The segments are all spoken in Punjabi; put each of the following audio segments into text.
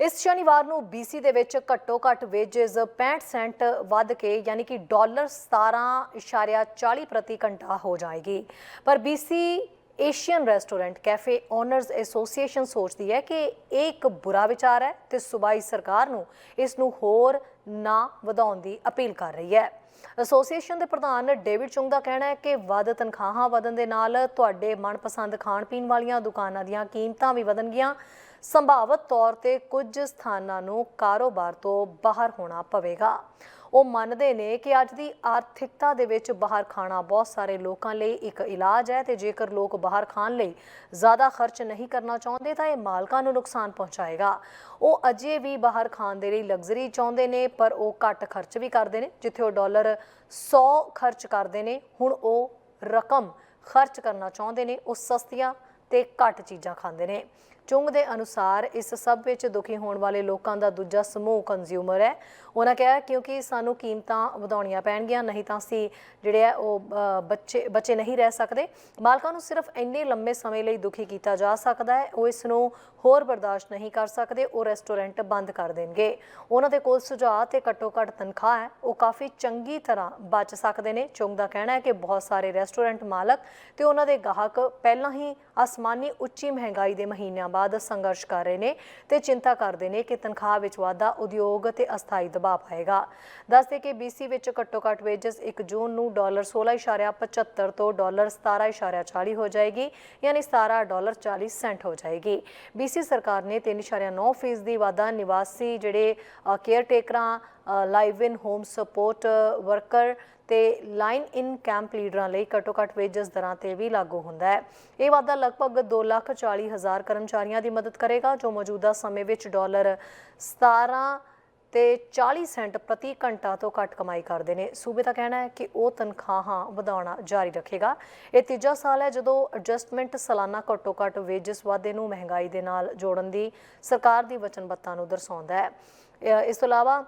ਇਸ ਸ਼ਨੀਵਾਰ ਨੂੰ BC ਦੇ ਵਿੱਚ ਘੱਟੋ-ਘੱਟ ਵੇਜਸ 65 ਸੈਂਟ ਵੱਧ ਕੇ ਯਾਨੀ ਕਿ ਡਾਲਰ 17.40 ਪ੍ਰਤੀ ਘੰਟਾ ਹੋ ਜਾਏਗੀ। ਪਰ BC Asian restaurant cafe owners association ਸੋਚਦੀ ਹੈ ਕਿ ਇਹ ਇੱਕ ਬੁਰਾ ਵਿਚਾਰ ਹੈ ਤੇ ਸੂਬਾਈ ਸਰਕਾਰ ਨੂੰ ਇਸ ਨੂੰ ਹੋਰ ਨਾ ਵਧਾਉਣ ਦੀ ਅਪੀਲ ਕਰ ਰਹੀ ਹੈ। ਐਸੋਸੀਏਸ਼ਨ ਦੇ ਪ੍ਰਧਾਨ ਡੇਵਿਡ ਚੁੰਗ ਦਾ ਕਹਿਣਾ ਹੈ ਕਿ ਵੱਧ ਤਨਖਾਹਾਂ ਵਧਣ ਦੇ ਨਾਲ ਤੁਹਾਡੇ ਮਨਪਸੰਦ ਖਾਣ ਪੀਣ ਵਾਲੀਆਂ ਦੁਕਾਨਾਂ ਦੀਆਂ ਕੀਮਤਾਂ ਵੀ ਵਧਣਗੀਆਂ। ਸੰਭਾਵਤ ਤੌਰ ਤੇ ਕੁਝ ਸਥਾਨਾਂ ਨੂੰ ਕਾਰੋਬਾਰ ਤੋਂ ਬਾਹਰ ਹੋਣਾ ਪਵੇਗਾ। ਉਹ ਮੰਨਦੇ ਨੇ ਕਿ ਅੱਜ ਦੀ ਆਰਥਿਕਤਾ ਦੇ ਵਿੱਚ ਬਾਹਰ ਖਾਣਾ ਬਹੁਤ ਸਾਰੇ ਲੋਕਾਂ ਲਈ ਇੱਕ ਇਲਾਜ ਹੈ ਤੇ ਜੇਕਰ ਲੋਕ ਬਾਹਰ ਖਾਣ ਲਈ ਜ਼ਿਆਦਾ ਖਰਚ ਨਹੀਂ ਕਰਨਾ ਚਾਹੁੰਦੇ ਤਾਂ ਇਹ ਮਾਲਕਾਂ ਨੂੰ ਨੁਕਸਾਨ ਪਹੁੰਚਾਏਗਾ। ਉਹ ਅਜੇ ਵੀ ਬਾਹਰ ਖਾਣ ਦੇ ਲਈ ਲਗਜ਼ਰੀ ਚਾਹੁੰਦੇ ਨੇ, ਪਰ ਉਹ ਘੱਟ ਖਰਚ ਵੀ ਕਰਦੇ ਨੇ, ਜਿੱਥੇ ਉਹ ਡਾਲਰ 100 ਖਰਚ ਕਰਦੇ ਨੇ। ਹੁਣ ਉਹ ਰਕਮ ਖਰਚ ਕਰਨਾ ਚਾਹੁੰਦੇ ਨੇ, ਉਹ ਸਸਤੀਆਂ ਤੇ ਘੱਟ ਚੀਜ਼ਾਂ ਖਾਂਦੇ ਨੇ। ਚੁੰਗ ਦੇ ਅਨੁਸਾਰ ਇਸ ਸਭ ਵਿੱਚ ਦੁਖੀ ਹੋਣ ਵਾਲੇ ਲੋਕਾਂ ਦਾ ਦੂਜਾ ਸਮੂਹ ਕੰਜ਼ਿਊਮਰ ਹੈ। ਉਹਨਾਂ ਕਿਹਾ ਕਿਉਂਕਿ ਸਾਨੂੰ ਕੀਮਤਾਂ ਵਧਾਉਣੀਆਂ ਪੈਣਗੀਆਂ, ਨਹੀਂ ਤਾਂ ਅਸੀਂ ਜਿਹੜੇ ਆ ਉਹ ਬੱਚੇ ਬੱਚੇ ਨਹੀਂ ਰਹਿ ਸਕਦੇ। ਮਾਲਕਾਂ ਨੂੰ ਸਿਰਫ ਇੰਨੇ ਲੰਮੇ ਸਮੇਂ ਲਈ ਦੁਖੀ ਕੀਤਾ ਜਾ ਸਕਦਾ ਹੈ, ਉਹ ਇਸ ਨੂੰ ਹੋਰ ਬਰਦਾਸ਼ਤ ਨਹੀਂ ਕਰ ਸਕਦੇ, ਉਹ ਰੈਸਟੋਰੈਂਟ ਬੰਦ ਕਰ ਦੇਣਗੇ। ਉਹਨਾਂ ਦੇ ਕੋਲ ਸੁਝਾਅ ਤੇ ਘੱਟੋ ਘੱਟ ਤਨਖਾਹ ਹੈ, ਉਹ ਕਾਫੀ ਚੰਗੀ ਤਰ੍ਹਾਂ ਬਚ ਸਕਦੇ ਨੇ। ਚੁੰਗ ਦਾ ਕਹਿਣਾ ਹੈ ਕਿ ਬਹੁਤ ਸਾਰੇ ਰੈਸਟੋਰੈਂਟ ਮਾਲਕ ਤੇ ਉਹਨਾਂ ਦੇ ਗਾਹਕ ਪਹਿਲਾਂ ਹੀ ਆਸਮਾਨੀ ਉੱਚੀ ਮਹਿੰਗਾਈ ਦੇ ਮਹੀਨਿਆਂ ਬਾਅਦ ਸੰਘਰਸ਼ ਕਰ ਰਹੇ ਨੇ ਤੇ ਚਿੰਤਾ ਕਰਦੇ ਨੇ ਕਿ ਤਨਖਾਹ ਵਿੱਚ ਵਾਧਾ ਉਦਯੋਗ ਤੇ ਅਸਥਾਈ ਦਬਾਅ ਪਾਏਗਾ। ਦੱਸਦੇ ਕਿ BC ਵਿੱਚ ਘੱਟੋ ਘੱਟ ਵੇਜਸ 1 ਜੂਨ ਨੂੰ ਡਾਲਰ 16.75 ਤੋਂ ਡਾਲਰ 17.40 ਹੋ ਜਾਏਗੀ, ਯਾਨੀ 17 ਡਾਲਰ 40 ਸੈਂਟ ਹੋ ਜਾਏਗੀ। BC ਸਰਕਾਰ ਨੇ 3.9 ਫੀਸਦੀ ਵਾਧਾ ਨਿਵਾਸੀ ਜਿਹੜੇ care ਟੇਕਰਾਂ live in home support worker ਤੇ ਲਾਈਨ ਇਨ ਕੈਂਪ ਲੀਡਰਾਂ ਲਈ ਘੱਟੋ ਘੱਟ ਵੇਜਸ ਦਰਾਂ ਤੇ ਵੀ ਲਾਗੂ ਹੁੰਦਾ ਹੈ। ਇਹ ਵਾਧਾ ਲਗਭਗ 2,40,000 ਕਰਮਚਾਰੀਆਂ ਦੀ ਮਦਦ ਕਰੇਗਾ ਜੋ ਮੌਜੂਦਾ ਸਮੇਂ ਵਿੱਚ ਡਾਲਰ 17 ਤੇ 40 ਸੈਂਟ ਪ੍ਰਤੀ ਘੰਟਾ ਤੋਂ ਘੱਟ ਕਮਾਈ ਕਰਦੇ ਨੇ। ਸੂਬੇ ਦਾ ਕਹਿਣਾ ਹੈ ਕਿ ਉਹ ਤਨਖਾਹਾਂ ਵਧਾਉਣਾ ਜਾਰੀ ਰੱਖੇਗਾ। ਇਹ ਤੀਜਾ ਸਾਲ ਹੈ ਜਦੋਂ ਐਡਜਸਟਮੈਂਟ ਸਾਲਾਨਾ ਘੱਟੋ ਘੱਟ ਵੇਜਸ ਵਾਧੇ ਨੂੰ ਮਹਿੰਗਾਈ ਦੇ ਨਾਲ ਜੋੜਨ ਦੀ ਸਰਕਾਰ ਦੀ ਵਚਨਬੱਧਤਾ ਨੂੰ ਦਰਸਾਉਂਦਾ ਹੈ। ਇਸ ਤੋਂ ਇਲਾਵਾ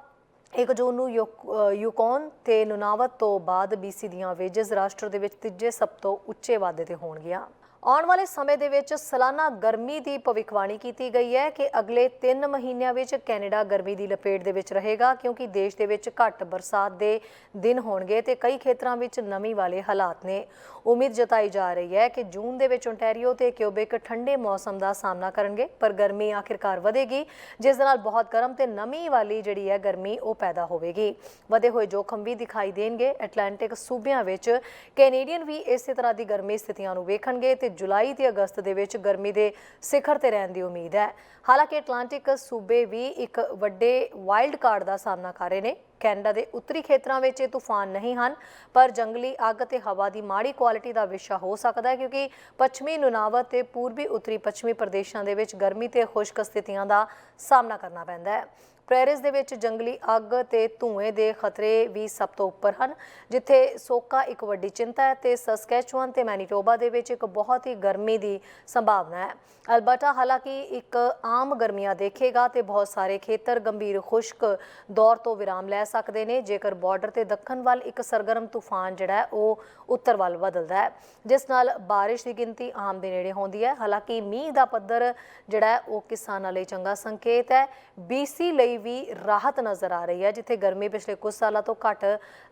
1 ਜੂਨ ਨੂੰ ਯੂਕ- ਯੂਕੋਨ ਤੇ ਨੁਨਾਵਤ ਤੋਂ ਬਾਅਦ BC ਦੀਆਂ ਵੇਜਸ ਰਾਸ਼ਟਰ ਦੇ ਵਿੱਚ ਤੀਜੇ ਸਭ ਤੋਂ ਉੱਚੇ ਵਾਧੇ ਤੇ ਹੋਣਗੀਆਂ। ਆਉਣ ਵਾਲੇ ਸਮੇਂ ਦੇ ਵਿੱਚ ਸਾਲਾਨਾ ਗਰਮੀ ਦੀ ਭਵਿੱਖਬਾਣੀ ਕੀਤੀ ਗਈ ਹੈ ਕਿ ਅਗਲੇ 3 ਮਹੀਨਿਆਂ ਵਿੱਚ ਕੈਨੇਡਾ ਗਰਮੀ ਦੀ ਲਪੇਟ ਦੇ ਵਿੱਚ ਰਹੇਗਾ, ਕਿਉਂਕਿ ਦੇਸ਼ ਦੇ ਵਿੱਚ ਘੱਟ ਬਰਸਾਤ ਦੇ ਦਿਨ ਹੋਣਗੇ ਤੇ ਕਈ ਖੇਤਰਾਂ ਵਿੱਚ ਨਮੀ ਵਾਲੇ ਹਾਲਾਤ ਨੇ। ਉਮੀਦ ਜਤਾਈ ਜਾ ਰਹੀ ਹੈ ਕਿ ਜੂਨ ਦੇ ਵਿੱਚ ਓਨਟਾਰੀਓ ਤੇ ਕਿਊਬਿਕ ਠੰਡੇ ਮੌਸਮ ਦਾ ਸਾਹਮਣਾ ਕਰਨਗੇ, ਪਰ ਗਰਮੀ ਆਖਿਰਕਾਰ ਵਧੇਗੀ, ਜਿਸ ਦੇ ਨਾਲ ਬਹੁਤ ਗਰਮ ਤੇ ਨਮੀ ਵਾਲੀ ਜਿਹੜੀ ਹੈ ਗਰਮੀ ਉਹ ਪੈਦਾ ਹੋਵੇਗੀ। ਵਧੇ ਹੋਏ ਜੋਖਮ ਵੀ ਦਿਖਾਈ ਦੇਣਗੇ। ਐਟਲਾਂਟਿਕ ਸੂਬਿਆਂ ਵਿੱਚ ਕੈਨੇਡੀਅਨ ਵੀ ਇਸੇ ਤਰ੍ਹਾਂ ਦੀ ਗਰਮੀ ਸਥਿਤੀਆਂ ਨੂੰ ਵੇਖਣਗੇ ਤੇ ਜੁਲਾਈ ਤੇ ਅਗਸਤ ਦੇ ਵਿੱਚ ਗਰਮੀ ਦੇ ਸਿਖਰ ਤੇ ਰਹਿਣ ਦੀ ਉਮੀਦ ਹੈ। ਹਾਲਾਂਕਿ ਐਟਲਾਂਟਿਕ ਸੂਬੇ ਵੀ ਇੱਕ ਵੱਡੇ ਵਾਈਲਡ ਕਾਰਡ ਦਾ ਸਾਹਮਣਾ ਕਰ ਰਹੇ ਨੇ। ਕੈਨੇਡਾ ਦੇ ਉੱਤਰੀ ਖੇਤਰਾਂ ਵਿੱਚ ਇਹ ਤੂਫਾਨ ਨਹੀਂ ਹਨ, ਪਰ ਜੰਗਲੀ ਅੱਗ ਤੇ ਹਵਾ ਦੀ ਮਾੜੀ ਕੁਆਲਿਟੀ ਦਾ ਵਿਸ਼ਾ ਹੋ ਸਕਦਾ ਹੈ, ਕਿਉਂਕਿ ਪੱਛਮੀ ਨੁਨਾਵਤ ਤੇ ਪੂਰਬੀ ਉੱਤਰੀ ਪੱਛਮੀ ਪ੍ਰਦੇਸ਼ਾਂ ਦੇ ਵਿੱਚ ਗਰਮੀ ਤੇ ਖੁਸ਼ਕ ਸਥਿਤੀਆਂ ਦਾ ਸਾਹਮਣਾ ਕਰਨਾ ਪੈਂਦਾ ਹੈ। ਪ੍ਰੈਰਿਸ ਦੇ ਵਿੱਚ ਜੰਗਲੀ ਅੱਗ ਤੇ ਧੂਏ ਦੇ ਖਤਰੇ ਵੀ ਸਭ ਤੋਂ ਉੱਪਰ ਹਨ, ਜਿੱਥੇ ਸੋਕਾ ਇੱਕ ਵੱਡੀ ਚਿੰਤਾ ਹੈ ਤੇ ਸਸਕੈਚੁਅਨ ਤੇ ਮੈਨੀਟੋਬਾ ਦੇ ਵਿੱਚ ਇੱਕ ਬਹੁਤ ਹੀ ਗਰਮੀ ਦੀ ਸੰਭਾਵਨਾ ਹੈ। ਅਲਬਰਟਾ, ਹਾਲਾਂਕਿ ਇੱਕ ਆਮ ਗਰਮੀਆਂ ਦੇਖੇਗਾ ਤੇ ਬਹੁਤ ਸਾਰੇ ਖੇਤਰ ਗੰਭੀਰ ਖੁਸ਼ਕ ਦੌਰ ਤੋਂ ਵਿਰਾਮ ਲੈ ਸਕਦੇ ਨੇ, ਜੇਕਰ ਬਾਰਡਰ ਤੇ ਦੱਖਣ ਵੱਲ ਇੱਕ ਸਰਗਰਮ ਤੂਫਾਨ ਜਿਹੜਾ ਹੈ, ਉਹ ਉੱਤਰ ਵੱਲ ਬਦਲਦਾ ਹੈ। ਜਿਸ ਨਾਲ ਬਾਰਿਸ਼ ਦੀ ਗਿਣਤੀ ਆਮ ਦੇ ਨੇੜੇ ਹੁੰਦੀ ਹੈ। ਹਾਲਾਂਕਿ ਮੀਂਹ ਦਾ ਪੱਧਰ ਜਿਹੜਾ ਉਹ ਕਿਸਾਨਾਂ ਲਈ ਚੰਗਾ ਸੰਕੇਤ ਹੈ। BC ਲਈ ਵੀ ਰਾਹਤ ਨਜ਼ਰ ਆ ਰਹੀ ਹੈ, ਜਿੱਥੇ ਗਰਮੀ ਪਿਛਲੇ ਕੁਝ ਸਾਲਾਂ ਤੋਂ ਘੱਟ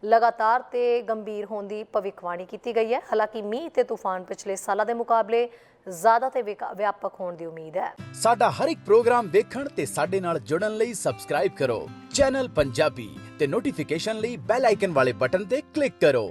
ਲਗਾਤਾਰ ਤੇ ਗੰਭੀਰ ਹੋਣ ਦੀ ਭਵਿੱਖਬਾਣੀ ਕੀਤੀ ਗਈ ਹੈ। ਹਾਲਾਂਕਿ ਮੀਂਹ ਤੇ ਤੂਫਾਨ ਪਿਛਲੇ ਸਾਲਾਂ ਦੇ ਮੁਕਾਬਲੇ ਜ਼ਿਆਦਾ ਤੇ ਵਿਆਪਕ ਹੋਣ ਦੀ ਉਮੀਦ ਹੈ। ਸਾਡਾ ਹਰ ਇੱਕ ਪ੍ਰੋਗਰਾਮ ਦੇਖਣ ਤੇ ਸਾਡੇ ਨਾਲ ਜੁੜਨ ਲਈ ਸਬਸਕ੍ਰਾਈਬ ਕਰੋ। ਚੈਨਲ ਪੰਜਾਬੀ ਤੇ ਨੋਟੀਫਿਕੇਸ਼ਨ ਲਈ ਬੈਲ ਆਈਕਨ ਵਾਲੇ ਬਟਨ ਤੇ ਕਲਿੱਕ ਕਰੋ।